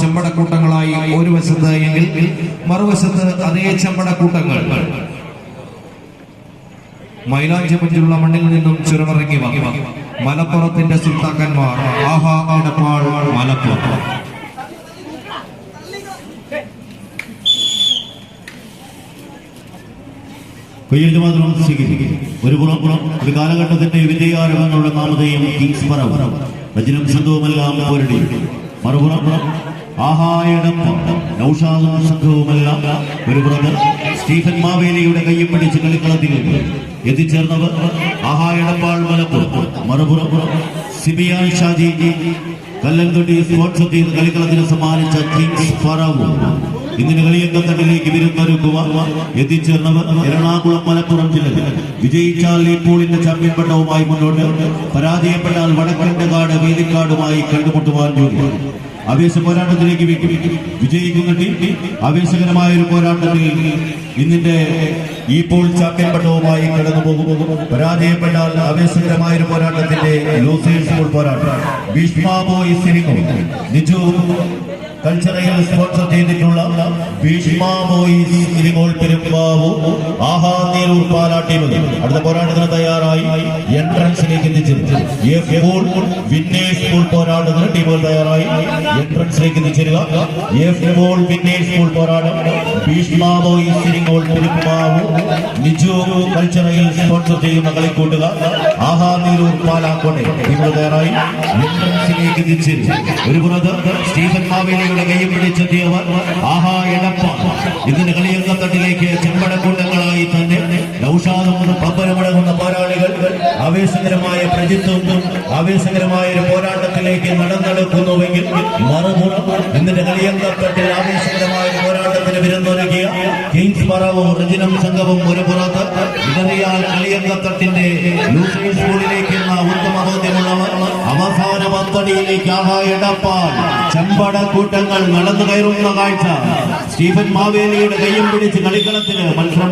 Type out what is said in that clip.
ചെമ്പടക്കൂട്ടങ്ങളായി ഒരു വശത്ത് എങ്കിൽ മറുവശത്ത് അതേ ചെമ്പടക്കൂട്ടങ്ങൾ. മൈലാഞ്ചി മണ്ണിൽ നിന്നും ചുരമിറങ്ങി വന്നു. മലപ്പുറത്തിന്റെ സുൽത്താക്കന്മാർ. ആഹാ മലപ്പുറം. കയ്യെഴുത്ത് മാത്രം സ്വീകരിക്കും. ഒരു പുറം പുറം ഒരു കാലഘട്ടത്തിന്റെ വിജയാരവങ്ങളുടെ നാമതയും കിങ്സ് പറവ്. രചനം സംഘവുമെല്ലാം പോരടി മറുപുറം പുറം ആഹായടം നൌഷാദും സംഘവുമെല്ലാം ഒരു പുറത്ത് സ്റ്റീഫൻ മാവേലിയുടെ കയ്യും പിടിച്ച് കളിക്കളത്തിൽ എത്തിച്ചേർന്നവർ ആഹായടപ്പാൾ മലപ്പുറം. മറുപുറം സിബിയാൻ ഷാജി. കല്ലൻതൊട്ടി സ്പോർട്സ് കളിക്കളത്തിന് സമ്മാനിച്ച കിങ്സ് ഫറവും ഇന്നിന് വരുന്ന ഒരു എത്തിച്ചേർന്നവർ എറണാകുളം മലപ്പുറം ജില്ലകൾ വിജയിച്ചാൽ ഈ പോളിന്റെ ചാമ്പ്യൻ പട്ടവുമായി മുന്നോട്ട് പരാജയപ്പെട്ടാൽ വടക്കന്റെ കാട് വേദിക്കാടുമായി കണ്ടുമുട്ടുവാൻ ജോലി. ആവേശ പോരാട്ടത്തിലേക്ക് വിക്കും വിജയിക്കുന്ന ടീം ആവേശകരമായ ഒരു പോരാട്ടത്തിൽ ഇന്നിന്റെ ഈ പോൾ ചാമ്പ്യൻ പട്ടവുമായി കടന്നു പോകും പരാജയപ്പെട്ടാൽ ആവേശകരമായ ഒരു പോരാട്ടത്തിന്റെ ലോസേഴ്സ് പോരാട്ടം. Bhishma boy cinema cultural sponsor ചെയ്തിട്ടുള്ള ഭീഷ്മ ബോയ്സ് ഇരിങ്ങോൾ പെരുമ്പാവു ആഹാ നീരൂർ പാലാ ടീമുകൾ അടുത്ത പോരാട്ടത്തിന് തയ്യാറായി എൻട്രൻസിലേക്ക് എത്തിച്ചേരും. വിന്നേഴ്സ് സ്കൂൾ പോരാട്ടത്തിന് ടീമുകൾ തയ്യാറായി എൻട്രൻസിലേക്ക് എത്തിച്ചേരുക. എഫ് ബോൾ വിന്നേഴ്സ് സ്കൂൾ പോരാട്ടം ഭീഷ്മ ബോയ്സ് ഇരിങ്ങോൾ പെരുമ്പാവു നിജു കൾച്ചറയിൽ സ്പോൺസർ ചെയ്യുന്ന കളിക്കൂട്ടുക ആഹാ നീരൂർ പാലാക്കോട്ടെ ടീമുകൾ തയ്യാറായി എൻട്രൻസിലേക്ക് തിരിച്ച് ഒരു പുറത്ത് സ്റ്റീഫൻ മാവേലിയുടെ കൈയും പിടിച്ചെത്തിയവർ ആഹാ എടപ്പ. ഇതിന് കളിയങ്കത്തട്ടിലേക്ക് ചെമ്പടക്കൂട്ടങ്ങളായി തന്നെ നൌഷാദും പമ്പരമടങ്ങുന്ന പോരാളികൾ ആവേശകരമായ പ്രജിത്വം ആവേശകരമായ ഒരു പോരാട്ടത്തിലേക്ക് നടന്നെടുക്കുന്നുവെങ്കിൽ മറുപുറം ഇതിന്റെ കളിയങ്കത്തട്ടിൽ ആവേശകരമായ പോരാട്ടത്തിന് വിരുന്നൊരുക്കിയ കിങ്സ് പറവും റിജിനം സംഘവും ഒരു പുറത്ത്. ഇടറിയാൽ കളിയങ്കത്തട്ടിന്റെ ലൂസേഴ്സ് സ്കൂളിലേക്ക് എന്ന ഉത്തമ ബോധ്യമുള്ളവർ അവസാന പത്തടിയിലേക്ക് ആഹാ എടപ്പാൾ ചെമ്പടക്കൂട്ടങ്ങൾ നടന്നു കയറുന്ന കാഴ്ച. സ്റ്റീഫൻ മാവേലിയുടെ കയ്യും പിടിച്ച് കളിക്കളത്തിന് മത്സരം